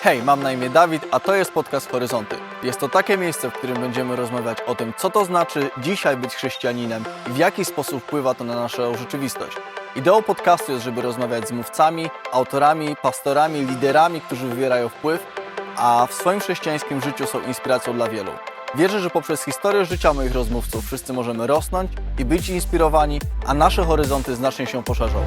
Hej, mam na imię Dawid, a to jest podcast Horyzonty. Jest to takie miejsce, w którym będziemy rozmawiać o tym, co to znaczy dzisiaj być chrześcijaninem i w jaki sposób wpływa to na naszą rzeczywistość. Ideą podcastu jest, żeby rozmawiać z mówcami, autorami, pastorami, liderami, którzy wywierają wpływ, a w swoim chrześcijańskim życiu są inspiracją dla wielu. Wierzę, że poprzez historię życia moich rozmówców wszyscy możemy rosnąć i być inspirowani, a nasze horyzonty znacznie się poszerzą.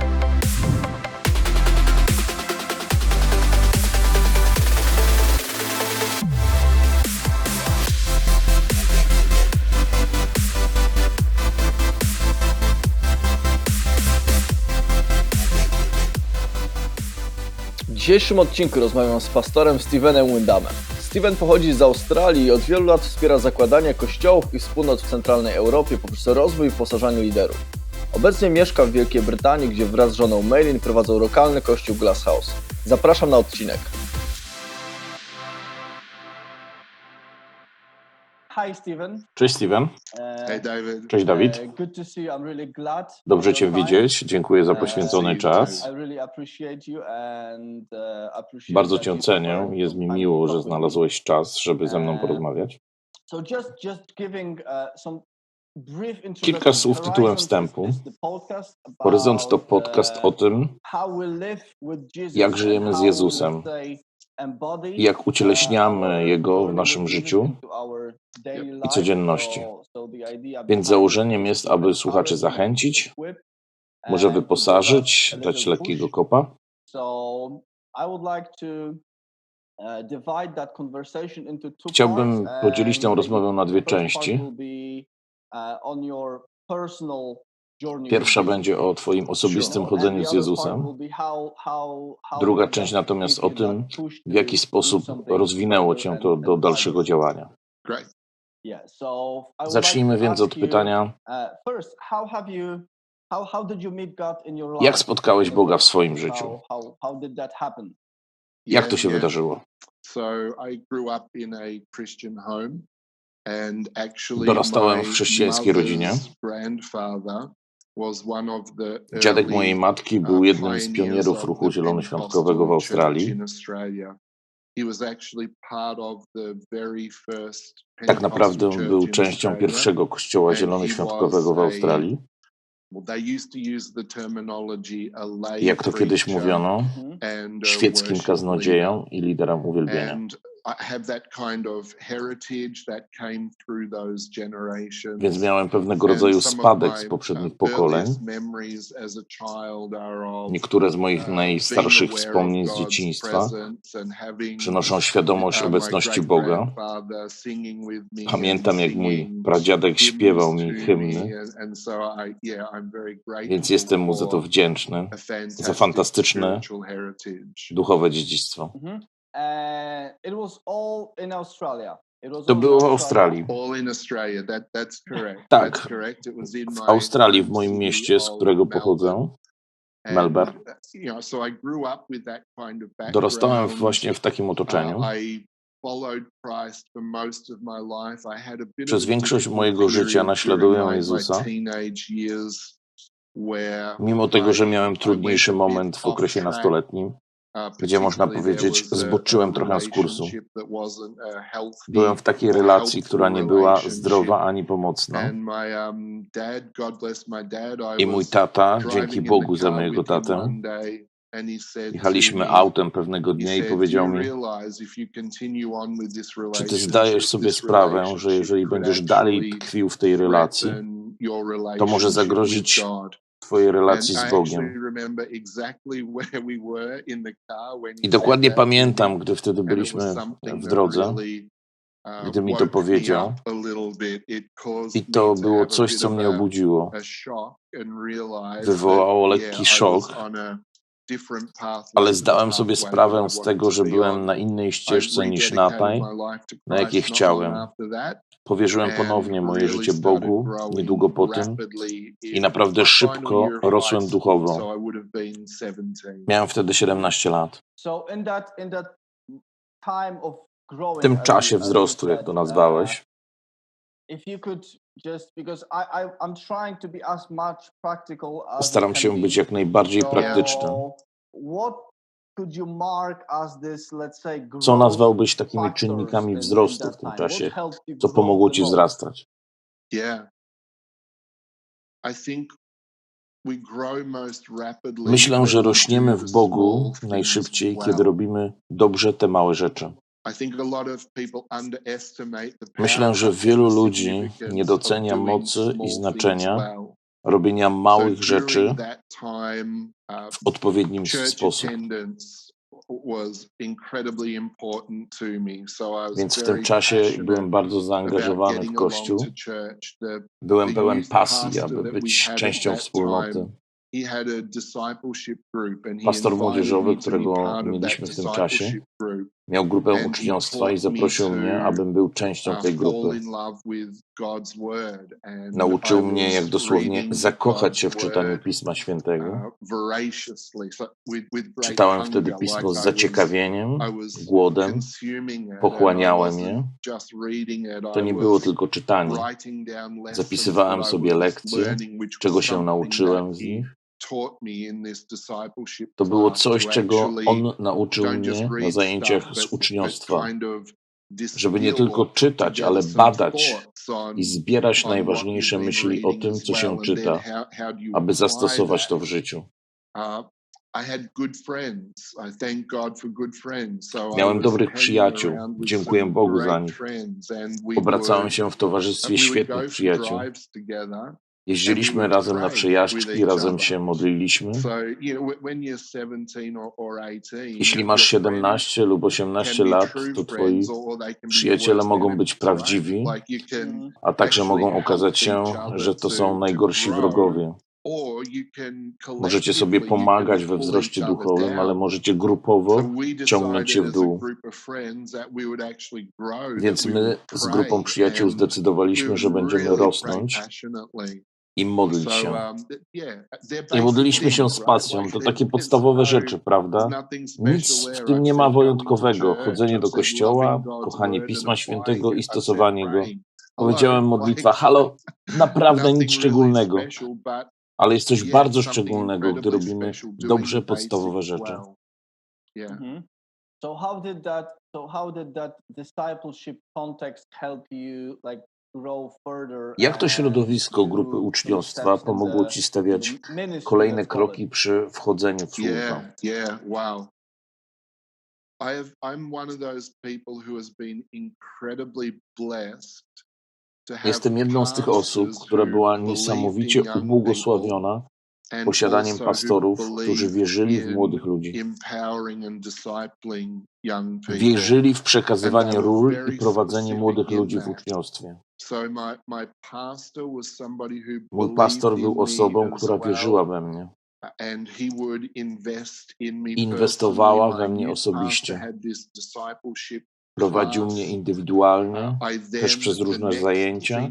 Dzisiejszym odcinku rozmawiam z pastorem Stevenem Windhamem. Steven pochodzi z Australii i od wielu lat wspiera zakładanie kościołów i wspólnot w centralnej Europie poprzez rozwój i wyposażanie liderów. Obecnie mieszka w Wielkiej Brytanii, gdzie wraz z żoną Maylin prowadzą lokalny kościół Glasshouse. Zapraszam na odcinek. Hi Steven. Cześć Steven, Hey David. cześć Dawid. Uh, good to see you. I'm really glad. Dobrze Cię widzieć, dziękuję za poświęcony czas. Appreciate Bardzo Cię cenię, jest mi miło, że znalazłeś czas, żeby ze mną porozmawiać. So just just giving some brief Kilka słów tytułem wstępu. Horyzont to podcast o tym, jak żyjemy z Jezusem jak ucieleśniamy our Jego w naszym życiu i codzienności. Więc założeniem jest, aby słuchaczy zachęcić, może wyposażyć, dać lekkiego kopa. Uh, Chciałbym podzielić tę rozmowę na dwie części. Pierwsza będzie o Twoim osobistym chodzeniu z Jezusem. Druga część natomiast o tym, w jaki sposób rozwinęło Cię to do dalszego działania. Zacznijmy więc od pytania, uh, jak spotkałeś Boga w swoim życiu? Jak to się wydarzyło? Dorastałem w chrześcijańskiej rodzinie. Dziadek mojej matki uh, był jednym z pionierów ruchu zielonoświątkowego w Australii. Tak naprawdę był częścią pierwszego kościoła zielonoświątkowego w Australii. Jak to kiedyś mówiono, świeckim kaznodzieją i liderem uwielbienia. Leader. And I have that kind of heritage that came through those generations. Więc miałem pewnego And rodzaju spadek z uh, poprzednich pokoleń. are of, Niektóre z moich uh, najstarszych wspomnień z dzieciństwa przynoszą świadomość uh, obecności Boga. Pamiętam, jak mój pradziadek śpiewał mi hymny, me, and- and so I- yeah, I'm very więc grateful jestem mu za to for wdzięczny. za fantastyczne. Duchowe dziedzictwo. And it was all in Australia. It was To all in było w Australii. All in Australia. That that's correct. Tak. That's correct. It was in W my Australii, w moim city mieście, z którego Melbourne. pochodzę, Melbourne. uh, You know, so I grew up with that kind of background. dorastałem właśnie w takim otoczeniu. Uh, I followed Christ for most of my life. I had a bit Przez of a większość difficult mojego życia naśladuję my Jezusa. teenage years where Mimo tego, że I- miałem I trudniejszy went a bit moment w okresie nastoletnim, Uh, gdzie można powiedzieć, zboczyłem trochę z kursu. byłem w takiej relacji, która nie była zdrowa ani pomocna. Um, I mój tata, dzięki Bogu za mojego tatę, jechaliśmy autem pewnego dnia i powiedział "You mi, czy ty zdajesz sobie sprawę, że jeżeli będziesz dalej tkwił w tej relacji, to może zagrozić with God." twojej relacji z I Bogiem. I dokładnie pamiętam, gdy wtedy byliśmy w drodze, uh, gdy mi to powiedział. i to było coś, co mnie obudziło. Wywołało lekki szok, ale zdałem sobie sprawę z tego, że byłem na innej ścieżce niż na tej, na jakiej chciałem. Powierzyłem ponownie moje życie Bogu niedługo po tym i naprawdę szybko rosłem duchowo. school, so I would have been 17. Miałem wtedy 17 lat. W tym czasie wzrostu, jak to uh, nazwałeś, as Staram się być jak najbardziej praktyczny. What could you mark as this, let's say, Co nazwałbyś takimi czynnikami wzrostu w tym czasie? Co grow pomogło ci most? wzrastać? Yeah. I think we grow most rapidly Myślę, że rośniemy w Bogu najszybciej, kiedy robimy dobrze te małe rzeczy. Myślę, że wielu ludzi nie docenia mocy i znaczenia. Robienia małych rzeczy uh, w odpowiednim sposób. Więc w tym czasie byłem bardzo zaangażowany w Kościół. Byłem pełen pasji, aby być częścią wspólnoty. Pastor młodzieżowy, którego mieliśmy w tym czasie. Miał grupę uczniostwa i zaprosił mnie, abym był częścią tej grupy. Nauczył mnie, jak dosłownie zakochać się w czytaniu Pisma Świętego. uh, Czytałem wtedy pismo z zaciekawieniem, głodem, pochłaniałem je. To nie było tylko czytanie. Zapisywałem sobie lekcje, czego się nauczyłem z nich. To było coś, czego on nauczył mnie na zajęciach z uczniostwa, żeby nie tylko czytać, ale badać i zbierać najważniejsze myśli o tym, co się czyta, aby zastosować to w życiu. Uh, Miałem dobrych przyjaciół. Dziękuję Bogu za nich. Obracałem się w towarzystwie świetnych przyjaciół. Jeździliśmy razem na przejażdżki, razem się modliliśmy. So, you know, wh- when you're 17 or, or 18, Jeśli masz your friends 17 lub can 18 be lat, to twoi przyjaciele mogą być prawdziwi, a także mogą okazać się, że to są najgorsi wrogowie. Możecie sobie pomagać we wzroście duchowym, ale możecie grupowo ciągnąć się w dół. Więc my z grupą przyjaciół zdecydowaliśmy, że będziemy rosnąć. I modlić się. um, I modliliśmy się z pasją. To takie podstawowe no, rzeczy, prawda? Nic w tym nie ma wyjątkowego. Chodzenie do kościoła, kochanie Pisma Świętego i stosowanie go. Powiedziałem modlitwa, halo, naprawdę nic szczególnego, ale jest coś bardzo szczególnego, gdy robimy dobrze podstawowe rzeczy. Mhm. So how did that so how did that discipleship context help you like Jak to środowisko do grupy uczniostwa pomogło Ci stawiać kolejne kroki przy wchodzeniu w służbę? Jestem jedną z tych osób, która była niesamowicie ubłogosławiona posiadaniem pastorów, którzy wierzyli w młodych ludzi. Wierzyli w przekazywanie ról i prowadzenie młodych ludzi w uczniostwie. Mój pastor był osobą, która wierzyła we mnie. Inwestowała we mnie osobiście. Prowadził mnie indywidualnie, też przez różne zajęcia.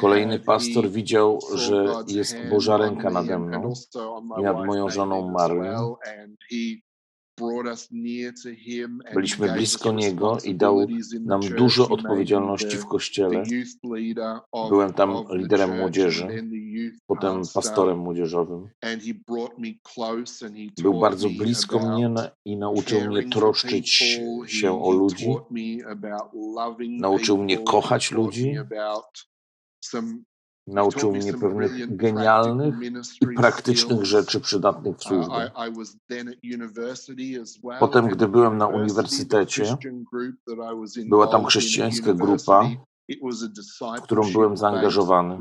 Kolejny pastor widział, że jest Boża ręka nade mną i nad moją żoną Nadine Byliśmy blisko Niego i dał nam dużo odpowiedzialności w kościele. Byłem tam liderem młodzieży, potem pastor. pastorem młodzieżowym. Był bardzo blisko mnie i nauczył mnie troszczyć się o ludzi. Nauczył mnie kochać ludzi. Nauczył mnie pewnych genialnych i praktycznych rzeczy przydatnych w Uh, służbie. Potem, gdy byłem na uniwersytecie, była tam chrześcijańska grupa, w którą byłem zaangażowany.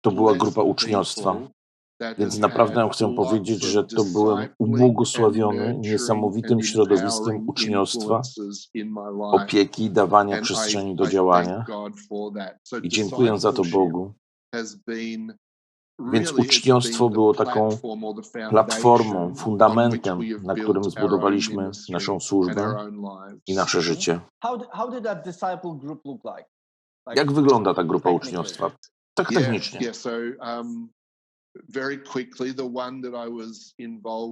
to była grupa uczniostwa. Więc naprawdę chcę powiedzieć, że to byłem ubłogosławiony niesamowitym środowiskiem uczniostwa, opieki i dawania przestrzeni do działania. I dziękuję za to Bogu. Więc uczniostwo było taką platformą, fundamentem, na którym zbudowaliśmy naszą służbę i nasze życie. Jak wygląda ta grupa uczniostwa? Tak technicznie.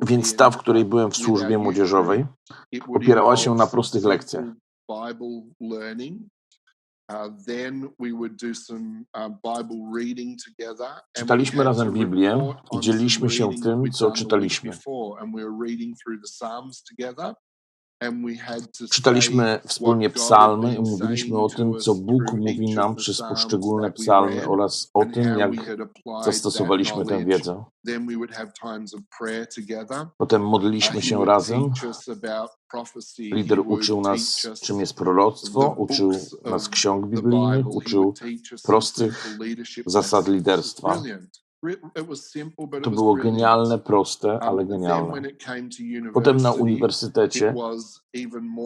Więc ta, w której byłem w służbie młodzieżowej, opierała się na prostych lekcjach. Czytaliśmy razem Biblię i dzieliliśmy się tym, co czytaliśmy. Czytaliśmy wspólnie psalmy i mówiliśmy o tym, co Bóg mówi nam przez poszczególne psalmy oraz o tym, jak zastosowaliśmy tę wiedzę. Potem Uh, modliliśmy he się razem. Lider uczył nas, czym jest proroctwo, uczył nas ksiąg biblijnych, uczył prostych zasad liderstwa. To było genialne, proste, Um, ale genialne. Potem na uniwersytecie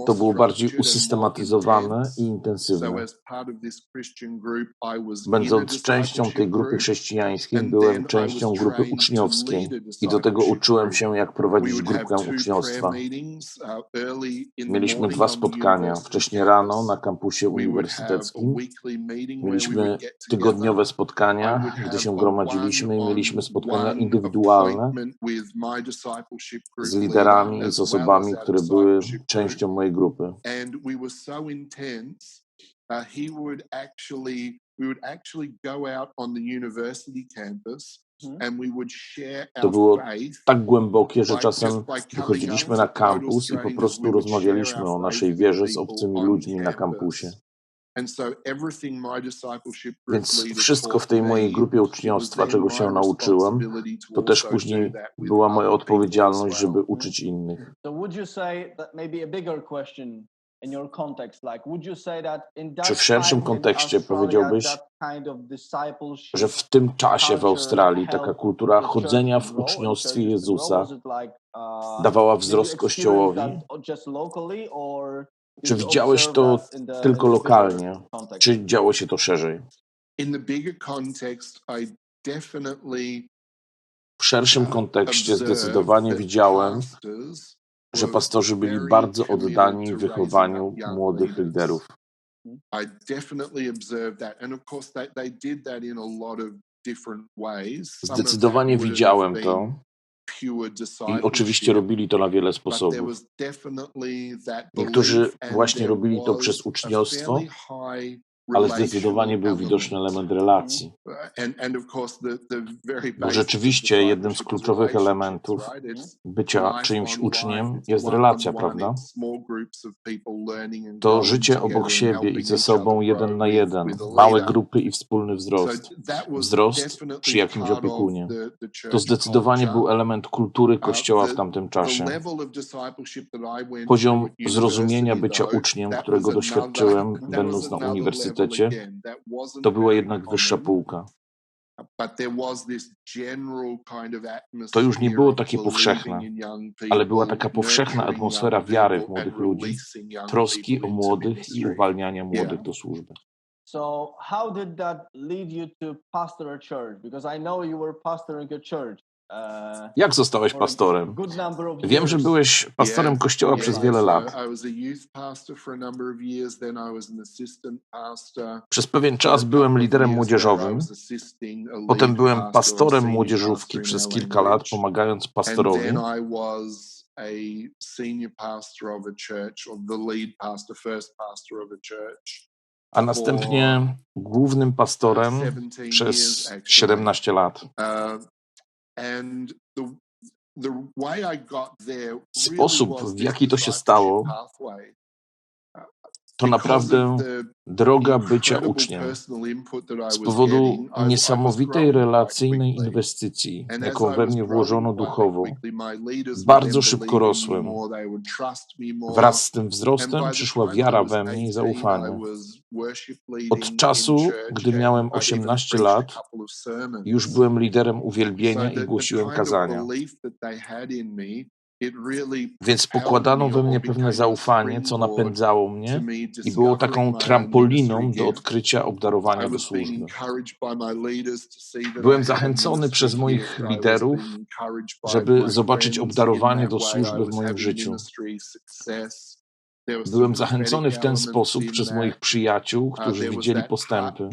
to było bardziej usystematyzowane i intensywne. Będąc częścią tej grupy chrześcijańskiej, byłem częścią grupy uczniowskiej i do tego uczyłem się, jak prowadzić grupę uczniostwa. uh, Mieliśmy dwa spotkania, wcześniej rano na kampusie uniwersyteckim. Mieliśmy tygodniowe spotkania, gdy się a gromadziliśmy i mieliśmy spotkania indywidualne z liderami i z osobami, które były częścią mojej grupy. and we were so intense he would actually we would actually go out on the university campus Mhm. To było tak głębokie, że czasem wychodziliśmy na kampus i po prostu rozmawialiśmy o naszej wierze z obcymi ludźmi na kampusie. Więc wszystko w tej mojej grupie uczniostwa, czego się nauczyłem, to też później była moja odpowiedzialność, żeby uczyć innych. Czy w szerszym kontekście powiedziałbyś, że w tym czasie w Australii taka kultura chodzenia w uczniostwie Jezusa uh, dawała wzrost Kościołowi? Czy widziałeś to tylko lokalnie? Czy działo się to szerzej? W szerszym kontekście zdecydowanie widziałem, że pastorzy byli bardzo oddani wychowaniu młodych liderów. Zdecydowanie widziałem to i oczywiście robili to na wiele sposobów. Niektórzy właśnie robili to przez uczniostwo, ale zdecydowanie był widoczny element. relacji. Uh, Bo rzeczywiście jednym z kluczowych elementów bycia czyimś uczniem jest relacja, prawda? To życie obok siebie i ze sobą jeden na jeden, małe grupy i wspólny wzrost. Wzrost przy jakimś opiekunie. To zdecydowanie był element kultury Uh, Kościoła w tamtym czasie. Poziom zrozumienia bycia uczniem, którego doświadczyłem, będąc na another uniwersytecie, to była jednak wyższa półka. To już nie było takie powszechne, ale była taka powszechna atmosfera wiary w młodych ludzi, troski o młodych i uwalniania młodych do służby. So how did that lead you to pastor a church? Because I know you were pastoring a church. Uh, Jak zostałeś a pastorem? Wiem, że byłeś pastorem kościoła przez wiele lat. Przez pewien czas byłem liderem młodzieżowym, potem byłem pastor or pastorem młodzieżówki przez kilka lat, pomagając pastorowi. a następnie głównym uh, pastorem 17 years, przez actually. 17 lat. And the the way I got there really Sposób, w jaki to się stało. To naprawdę droga bycia uczniem. Z powodu niesamowitej relacyjnej inwestycji, jaką we mnie włożono duchowo, bardzo szybko rosłem. Wraz z tym wzrostem przyszła wiara we mnie i 18, I zaufanie. Od czasu, gdy miałem I'd even 18 preached a lat, już byłem liderem uwielbienia i głosiłem kazania. Więc pokładano we mnie pewne zaufanie, co napędzało mnie i było taką trampoliną do odkrycia obdarowania do służby. Byłem zachęcony przez moich liderów, żeby zobaczyć obdarowanie do służby w moim życiu. Byłem zachęcony w ten sposób przez moich przyjaciół, którzy widzieli postępy.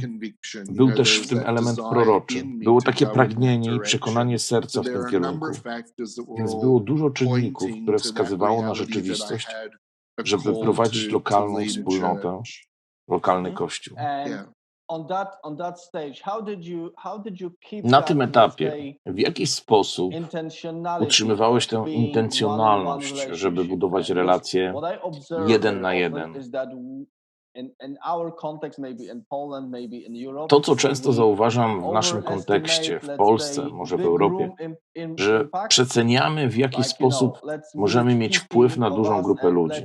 Był też w tym element proroczy. Było takie pragnienie i przekonanie serca w tym kierunku. Więc było dużo czynników, które wskazywało na rzeczywistość, żeby prowadzić lokalną wspólnotę. lokalny kościół. Na tym etapie w jaki sposób utrzymywałeś tę intencjonalność, żeby budować relacje jeden na jeden? To, co często zauważam w naszym kontekście, w Polsce, może w Europie, że przeceniamy w jaki sposób możemy mieć 50 wpływ na dużą grupę ludzi.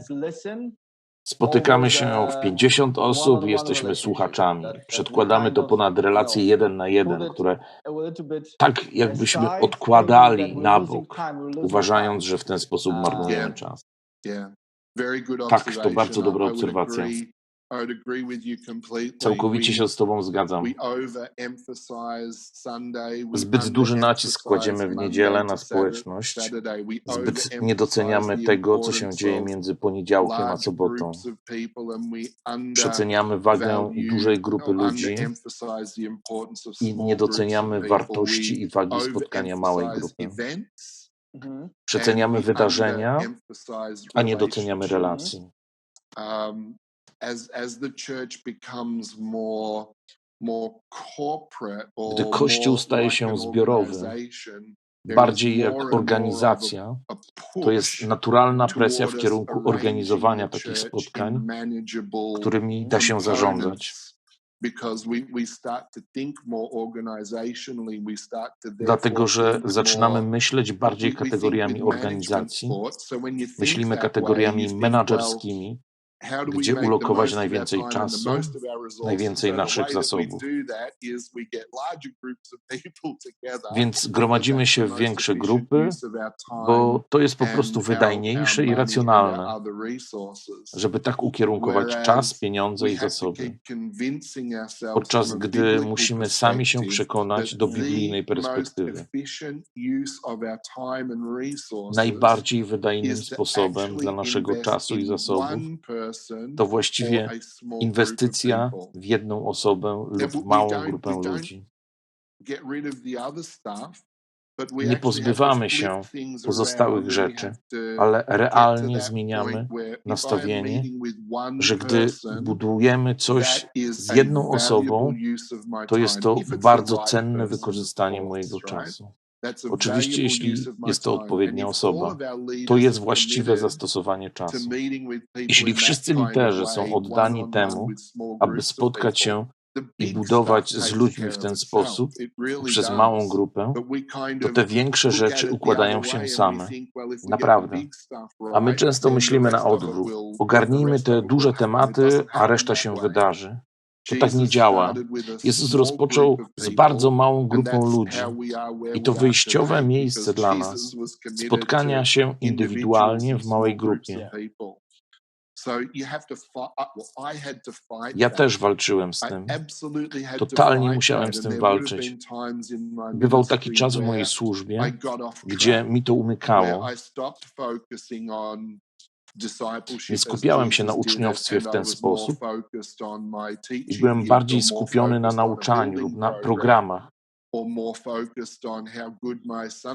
Spotykamy się w 50 osób, jesteśmy słuchaczami. that we Przedkładamy kind to of, ponad relacje jeden na jeden, które tak jakbyśmy odkładali na bok, uważając, że w ten sposób marnujemy czas. Tak, to bardzo dobra obserwacja. Całkowicie We- się z Tobą zgadzam. we overemphasize Sunday, we Zbyt duży nacisk kładziemy w niedzielę na społeczność. Zbyt overemphasize nie doceniamy tego, co się dzieje między poniedziałkiem a sobotą. Przeceniamy wagę dużej grupy ludzi i nie doceniamy wartości We i wagi spotkania małej overemphasize grupy. Mhm. Przeceniamy wydarzenia, a nie doceniamy relacji. um, as as the church becomes more more corporate or Gdy Kościół staje się zbiorowy, Bardziej jak organizacja, to jest naturalna presja w kierunku organizowania takich spotkań, którymi da się zarządzać. Dlatego, że zaczynamy myśleć bardziej kategoriami organizacji, myślimy kategoriami you gdzie ulokować najwięcej czasu, najwięcej naszych zasobów. Więc gromadzimy się w większe grupy, bo to jest po prostu wydajniejsze i racjonalne, żeby tak ukierunkować czas, pieniądze i zasoby. Podczas gdy musimy sami się przekonać do biblijnej perspektywy. Najbardziej wydajnym sposobem dla naszego czasu i zasobów to właściwie inwestycja w jedną osobę lub w małą grupę ludzi. Nie pozbywamy się pozostałych rzeczy, ale realnie zmieniamy nastawienie, że gdy budujemy coś z jedną osobą, to jest to bardzo cenne wykorzystanie mojego czasu. Oczywiście, jeśli jest to odpowiednia osoba, To jest właściwe zastosowanie to czasu. Jeśli wszyscy liderzy są oddani temu, aby spotkać się i budować z ludźmi w ten sposób przez małą grupę, to te większe rzeczy układają się same. Naprawdę. A my często myślimy na odwrót. Ogarnijmy te duże tematy, a reszta się wydarzy. To tak nie działa. Jezus rozpoczął z bardzo małą grupą ludzi. I to wyjściowe miejsce dla nas, spotkania się indywidualnie w małej grupie. Ja też walczyłem z tym. Totalnie musiałem z tym walczyć. Bywał taki czas w mojej służbie, gdzie mi to umykało. Nie skupiałem się na uczniowstwie w ten sposób i byłem bardziej skupiony na nauczaniu lub na program, programach,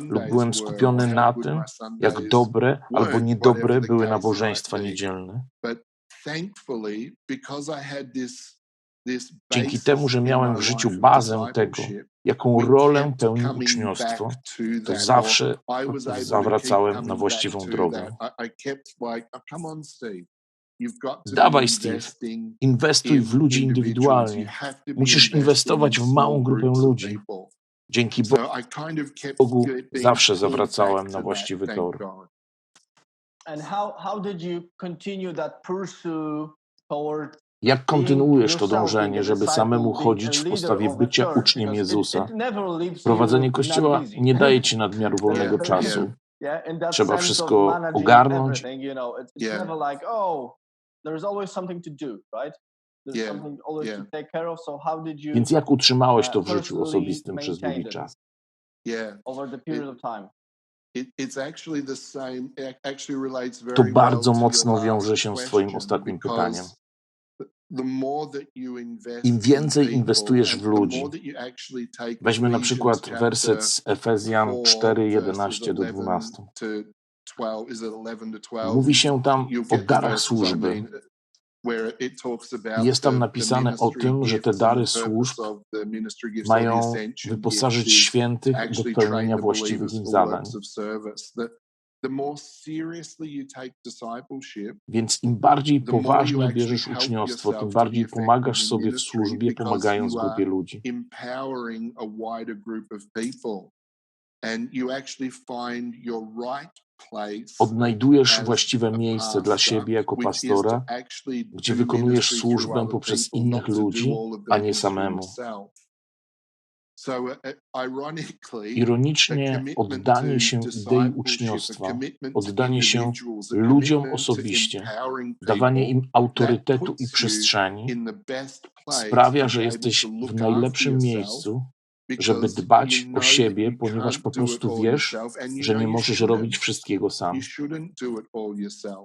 lub byłem skupiony na tym, jak dobre albo niedobre były nabożeństwa niedzielne. Thankfully, because I had this Dzięki temu, że miałem w życiu bazę tego, jaką rolę pełni uczniostwo, to zawsze zawracałem na właściwą drogę. oh, Dawaj, Steve, Inwestuj in w ludzi indywidualnie. Musisz inwestować in w małą grupę ludzi. Dzięki Bogu zawsze zawracałem na właściwy tor. And how how did you continue that pursuit toward Jak kontynuujesz to dążenie, żeby samemu chodzić w postawie bycia uczniem Jezusa? Prowadzenie kościoła nie daje ci nadmiaru wolnego czasu. Trzeba wszystko ogarnąć. Więc jak utrzymałeś uh, to w życiu osobistym przez długi czas? To bardzo mocno wiąże się z Twoim ostatnim pytaniem. the more that you invest Im więcej inwestujesz w ludzi, Weźmy na przykład werset z Efezjan 4, 4, verses 11 do 11 12. to 12, is it 11 to 12? Mówi się tam o darach służby, Jest tam napisane o tym, że te dary służb mają wyposażyć świętych do pełnienia właściwych im zadań. Więc im bardziej poważnie bierzesz uczniostwo, tym bardziej pomagasz sobie w służbie, pomagając grupie ludzi. Odnajdujesz właściwe miejsce dla siebie jako pastora, gdzie wykonujesz służbę poprzez innych ludzi, a nie samemu. yourself. So, uh, ironically, a Ironicznie commitment oddanie to się idei uczniostwa, oddanie się ludziom osobiście, dawanie im autorytetu i przestrzeni sprawia, że jesteś w najlepszym miejscu, żeby dbać o siebie, ponieważ po prostu wiesz, że nie możesz robić wszystkiego sam.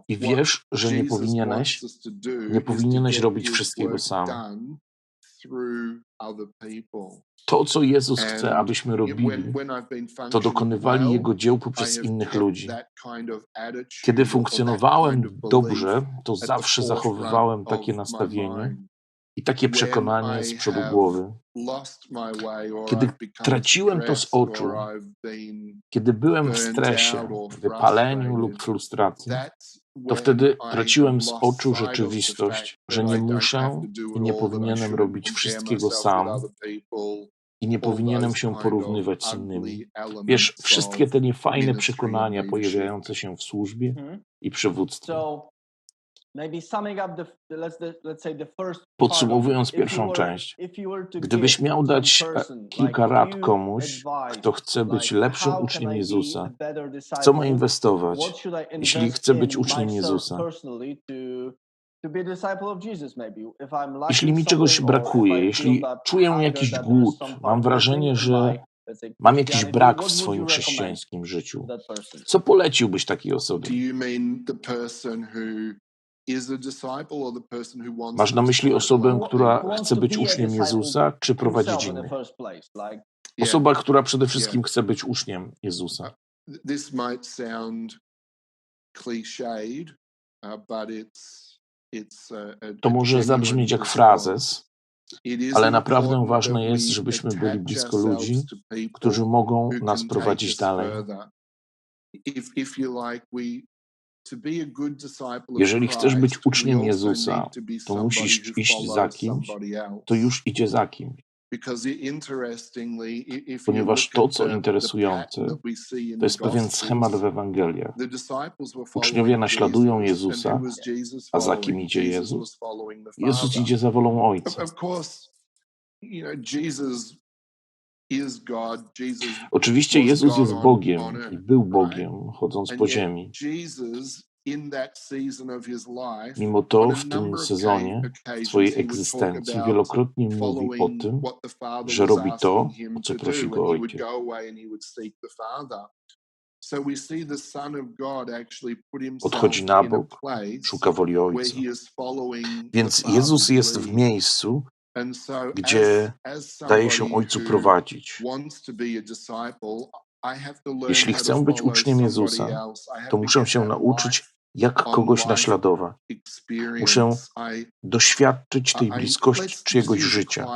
I wiesz, że nie powinieneś, nie powinieneś robić wszystkiego sam. To, co Jezus chce, abyśmy robili, to dokonywali Jego dzieł poprzez innych ludzi. Kiedy funkcjonowałem dobrze, to zawsze zachowywałem takie nastawienie i takie przekonanie z przodu głowy. Kiedy traciłem to z oczu, Kiedy byłem w stresie, wypaleniu lub frustracji, to wtedy traciłem z oczu rzeczywistość, że nie muszę i nie powinienem robić wszystkiego sam i nie powinienem się porównywać z innymi. Wiesz, wszystkie te niefajne przekonania pojawiające się w służbie Mhm. i przywództwie. Podsumowując pierwszą część, gdybyś miał dać e, kilka rad komuś, kto chce być lepszym uczniem Jezusa, co ma inwestować, jeśli chce być uczniem Jezusa? Jeśli mi czegoś brakuje, jeśli czuję jakiś głód, mam wrażenie, że mam jakiś brak w swoim chrześcijańskim życiu, co poleciłbyś takiej Do osobie? You mean the person who is a disciple or the person who wants Masz to na myśli osobę, która chce być uczniem Jezusa, czy prowadzić innych? first place. Like Yeah. Osoba, która przede wszystkim chce być uczniem Jezusa. Th- This might sound cliched, uh, but it's a, To może zabrzmieć jak frazes, ale naprawdę ważne jest, żebyśmy byli blisko ludzi, którzy mogą nas prowadzić dalej. Jeżeli chcesz być uczniem Jezusa, to musisz iść za kimś, to już idzie za kimś. Ponieważ to, co interesujące, To jest pewien schemat w Ewangeliach. Uczniowie naśladują Jezusa, a za kim idzie Jezus? Jezus idzie za wolą Ojca. Oczywiście Jezus jest Bogiem i był? Bogiem, chodząc po ziemi. Mimo to w tym sezonie swojej egzystencji wielokrotnie mówił o tym, że robi to, o co prosi go Ojciec. Odchodzi na bok, Szuka woli Ojca. Więc Jezus jest w miejscu, gdzie daje się Ojcu prowadzić. Jeśli chcę być uczniem Jezusa, to muszę się nauczyć, jak kogoś naśladować. I, Doświadczyć tej bliskości czyjegoś życia.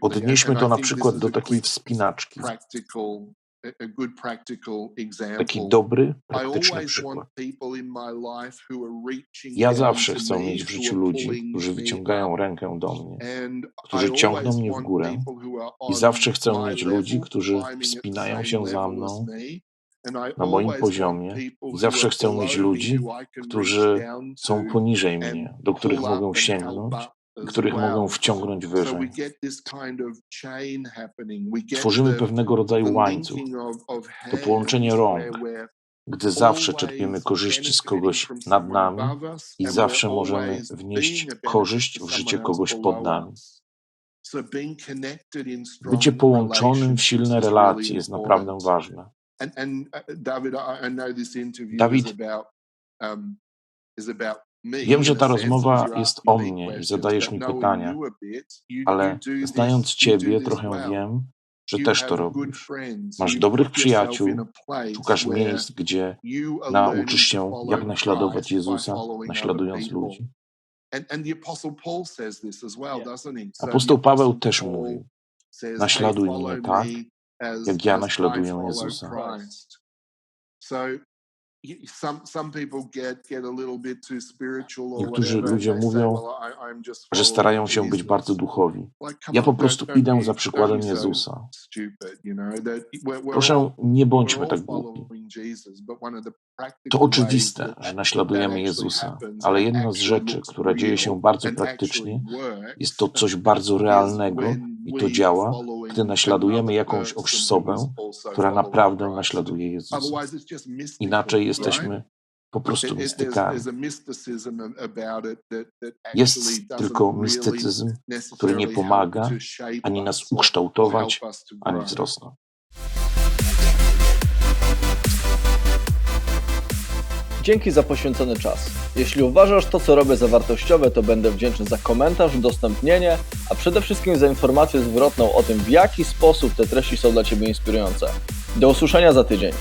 Odnieśmy to na przykład do takiej wspinaczki. Practical, a- a good practical example. Taki dobry, praktyczny przykład. Ja zawsze chcę mieć w życiu ludzi, którzy wyciągają rękę do mnie, And którzy ciągną mnie w górę. I zawsze chcę mieć ludzi, którzy wspinają się za mną na moim poziomie. I zawsze chcę mieć ludzi, którzy są poniżej mnie, do których mogę sięgnąć których well. wciągnąć wyżej. Tworzymy pewnego rodzaju łańcuch, to połączenie rąk, gdy zawsze czerpiemy korzyści z kogoś nad nami i zawsze możemy wnieść korzyść w życie kogoś pod nami. Bycie połączonym w silne relacje jest naprawdę ważne. And, and David, I, I know this interview Dawid, Wiem, że ta rozmowa jest o mnie i zadajesz mi pytania, ale znając Ciebie trochę wiem, że też to robisz. Masz dobrych przyjaciół, szukasz miejsc, gdzie nauczysz się, jak naśladować Jezusa, naśladując ludzi. Apostoł Paweł też mówił, says, naśladuj "Hey, mnie tak, jak ja naśladuję Jezusa. Christ." So some some people get get a little bit too spiritual or Niektórzy ludzie mówią, "Well, I, I'm just że starają się być Jesus." bardzo duchowi. Ja po prostu idę za przykładem Jezusa. Proszę, nie bądźmy tak głupi. To oczywiste, że naśladujemy Jezusa, ale jedna z rzeczy, która dzieje się bardzo praktycznie, jest to coś bardzo realnego i to działa, gdy naśladujemy jakąś osobę, która naprawdę naśladuje Jezusa. Inaczej jesteśmy po prostu mistykami. Jest tylko mistycyzm, który nie pomaga ani nas ukształtować, ani wzrosnąć. Dzięki za poświęcony czas. Jeśli uważasz to, co robię za wartościowe, to będę wdzięczny za komentarz, udostępnienie, a przede wszystkim za informację zwrotną o tym, w jaki sposób te treści są dla Ciebie inspirujące. Do usłyszenia za tydzień.